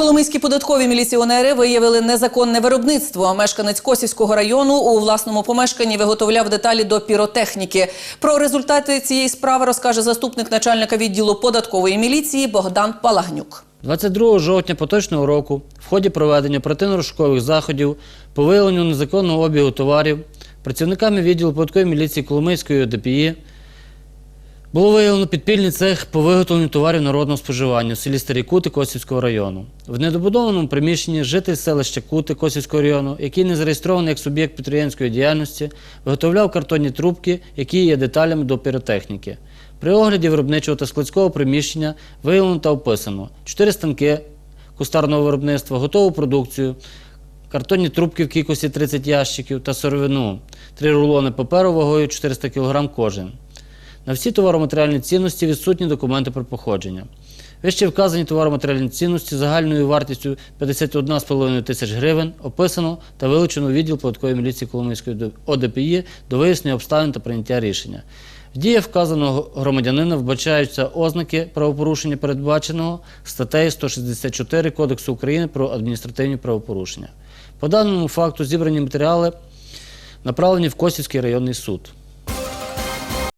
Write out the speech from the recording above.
Коломийські податкові міліціонери виявили незаконне виробництво. Мешканець Косівського району у власному помешканні виготовляв деталі до піротехніки. Про результати цієї справи розкаже заступник начальника відділу податкової міліції Богдан Палагнюк. 22 жовтня поточного року в ході проведення протинорушкових заходів по виявленню незаконного обігу товарів працівниками відділу податкової міліції Коломийської ОДПІ було виявлено підпільний цех по виготовленню товарів народного споживання у селі Старі Кути Косівського району. В недобудованому приміщенні житель селища Кути Косівського району, який не зареєстрований як суб'єкт підприємської діяльності, виготовляв картонні трубки, які є деталями до піротехніки. При огляді виробничого та складського приміщення виявлено та описано 4 станки кустарного виробництва, готову продукцію, картонні трубки в кількості 30 ящиків та сировину, 3 рулони паперу вагою 400 кг кожен. На всі товароматеріальні цінності відсутні документи про походження. Вище вказані товароматеріальні цінності загальною вартістю 51,5 тисяч гривень описано та вилучено у відділ податкової міліції Коломийської ОДПІ до вияснення обставин та прийняття рішення. В дії вказаного громадянина вбачаються ознаки правопорушення, передбаченого статтею 164 Кодексу України про адміністративні правопорушення. По даному факту зібрані матеріали направлені в Косівський районний суд.